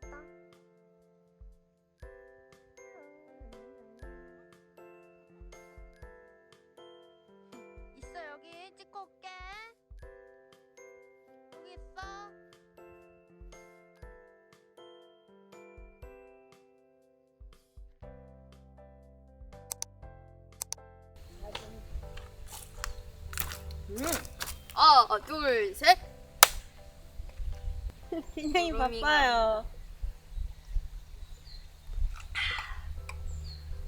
됐다. 있어 여기 찍고 올게. 여기 있어. 하나, 둘, 셋. 굉장히 구름이가- 바빠요.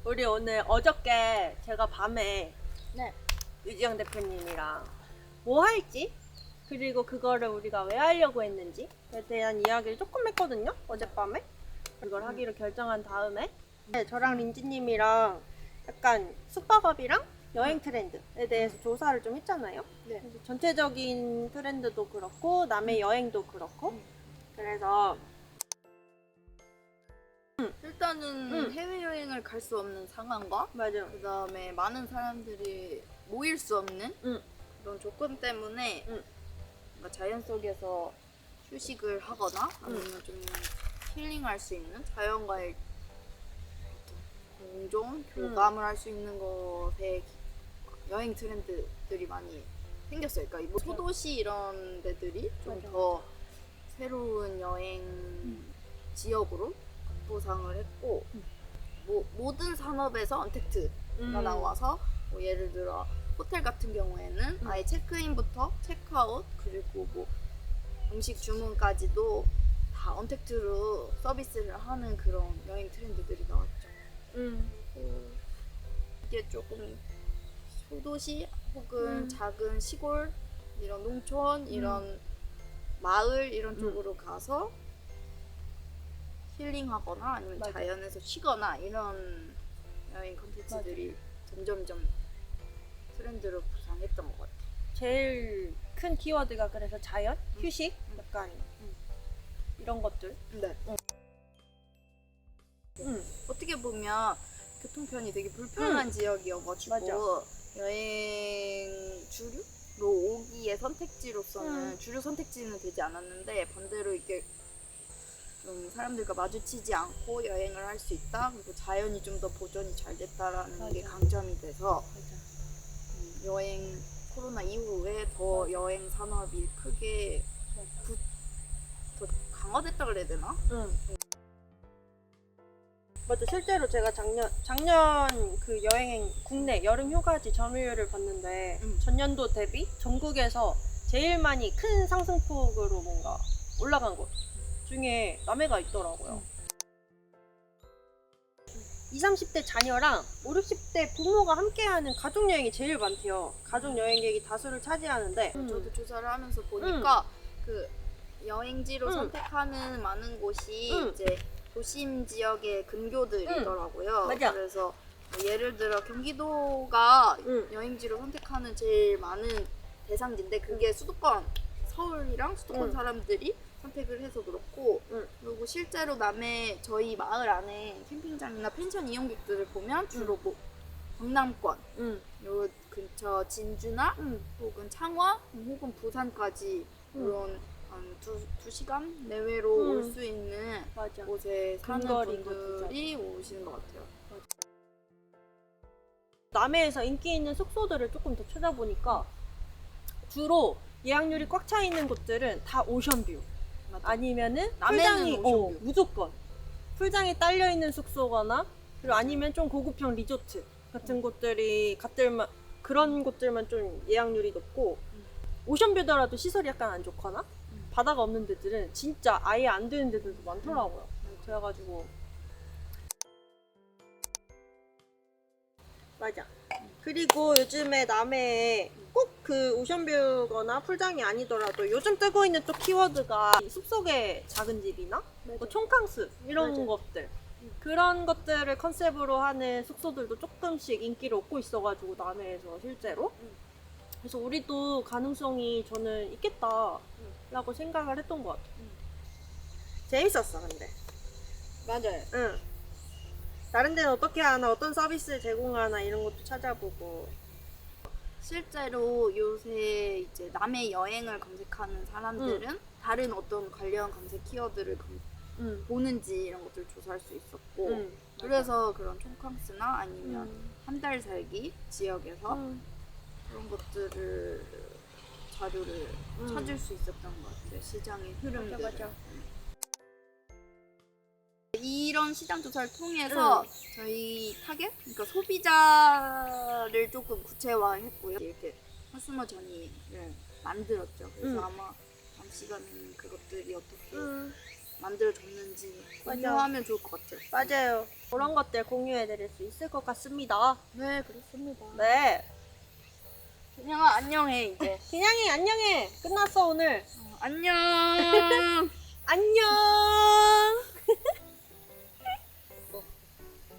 우리 오늘 어저께 제가 밤에 네. 유지영 대표님이랑 뭐 할지 그리고 그거를 우리가 왜 하려고 했는지에 대한 이야기를 조금 했거든요 어젯밤에. 그걸 하기로 결정한 다음에. 네, 저랑 린지님이랑 약간 숙박업이랑 여행 트렌드에 대해서 조사를 좀 했잖아요. 네. 그래서 전체적인 트렌드도 그렇고 남의 여행도 그렇고. 그래서 일단은 음. 해외여행을 갈 수 없는 상황과 맞아 그 다음에 많은 사람들이 모일 수 없는 응. 그런 조건 때문에 응. 뭔가 자연 속에서 휴식을 하거나 아니면 좀 힐링할 수 있는 자연과의 공존, 교감을 할 수 있는 것에 여행 트렌드들이 많이 생겼어요. 그러니까 뭐 소도시 이런 데들이 좀 맞아, 더 새로운 여행 지역으로 보상을 했고 뭐, 모든 산업에서 언택트가 음. 나와서 뭐 예를 들어 호텔 같은 경우에는 음. 아예 체크인부터 체크아웃 그리고 뭐 음식 주문까지도 다 언택트로 서비스를 하는 그런 여행 트렌드들이 나왔죠. 음. 그 이게 조금 소도시 혹은 음. 작은 시골 이런 농촌 이런 마을 이런 음. 쪽으로 가서 힐링하거나 아니면 맞아. 자연에서 쉬거나 이런 여행 컨텐츠들이 점점점 트렌드로 부상했던 것 같아요. 제일 큰 키워드가 그래서 자연, 휴식, 약간 이런 것들. 네. 음. 어떻게 보면 교통편이 되게 불편한 지역이어가지고 맞아. 여행 주류 로 오기의 선택지로서는 음. 주류 선택지는 되지 않았는데 반대로 이게 좀 사람들과 마주치지 않고 여행을 할 수 있다 그리고 자연이 좀 더 보존이 잘 됐다라는 게 맞아. 강점이 돼서 음, 여행 코로나 이후에 더 맞아. 여행 산업이 크게 부- 더 강화됐다 그래야 되나? 응. 맞아. 실제로 제가 작년 작년 그 여행 국내 여름 휴가지 점유율을 봤는데 음. 전년도 대비 전국에서 제일 많이 큰 상승폭으로 뭔가 올라간 곳 중에 남해가 있더라고요. 20, 30대 자녀랑 5, 60대 부모가 함께하는 가족 여행이 제일 많대요. 가족 여행객이 다수를 차지하는데 저도 조사를 하면서 보니까 그 여행지로 음. 선택하는 많은 곳이 음. 이제 도심 지역의 근교들이더라고요. 음. 맞아. 그래서 뭐 예를 들어 경기도가 음. 여행지로 선택하는 제일 많은 대상지인데 그게 수도권 서울이랑 수도권 음. 사람들이 선택을 해서 그렇고 음. 그리고 실제로 남해 저희 마을 안에 캠핑장이나 펜션 이용객들을 보면 주로 뭐 경남권 응, 요 근처 진주나 응, 혹은 창원 혹은 부산까지 음. 이런 한두 두 시간 내외로 음. 올수 있는 맞아. 곳에 사는 근거리 분들이 오시는 것 같아요. 남해에서 인기 있는 숙소들을 조금 더 찾아보니까 주로 예약률이 꽉 차 있는 곳들은 다 오션뷰 아니면은 남해는 풀장이 어, 오션뷰. 무조건 풀장이 딸려 있는 숙소거나 그리고 아니면 좀 고급형 리조트 같은 음. 곳들이 갓들만 그런 곳들만 좀 예약률이 높고 음. 오션뷰더라도 시설이 약간 안 좋거나 음. 바다가 없는 데들은 진짜 아예 안 되는 데들도 많더라고요. 음. 그래가지고 맞아. 그리고 요즘에 남해에 꼭그 오션뷰거나 풀장이 아니더라도 요즘 뜨고 있는 또 키워드가 이 숲속의 작은 집이나 뭐 총캉스 이런 맞아. 것들 그런 것들을 컨셉으로 하는 숙소들도 조금씩 인기를 얻고 있어가지고 남해에서 실제로 음. 그래서 우리도 가능성이 저는 있겠다라고 생각을 했던 것 같아요. 음. 재밌었어 근데. 맞아요. 응. 다른 데는 어떻게 하나, 어떤 서비스를 제공하나 이런 것도 찾아보고. 실제로 요새 이제 남해 여행을 검색하는 사람들은 다른 어떤 관련 검색 키워드를 검- 응. 보는지 이런 것들 조사할 수 있었고 응. 그래서 그런 총캉스나 아니면 음. 한 달 살기 지역에서 응. 그런 것들을 자료를 음. 찾을 수 있었던 것 같아요. 시장의 흐름들. 맞아, 맞아. 이런 시장 조사를 통해서 저희 타겟, 그러니까 소비자를 조금 구체화했고요. 이렇게 컨슈머 전이를 만들었죠. 그래서 음. 아마 다음 시간에는 그것들이 어떻게 응. 만들어졌는지 맞아. 공유하면 좋을 것 같아요. 맞아요. 그런 것들 공유해드릴 수 있을 것 같습니다. 네, 그렇습니다. 네. 그냥 안녕해 이제. 그냥이 안녕해. 끝났어 오늘. 어, 안녕. 안녕.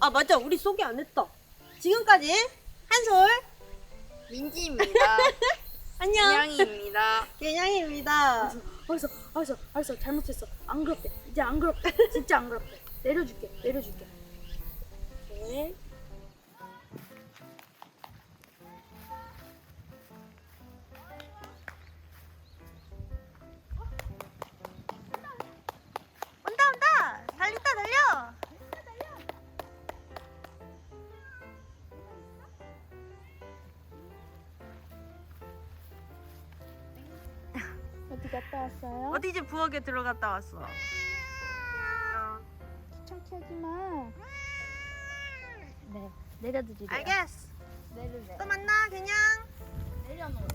아 맞아 우리 소개 안 했다. 지금까지 한솔 민지입니다. 안녕. 안녕입니다. 개냥입니다. 알았어, 알았어, 알았어. 잘못했어. 안 그럽대. 이제 안 그럽대. 진짜 안 그럽대. 내려줄게, 내려줄게. 네. 온다 갔다 왔어요? 어디 이제 부엌에 들어갔다 왔어 청취하지 마. 네, 내려드리래요. 알겠어 내려래. 또 만나 그냥 내려놓으래.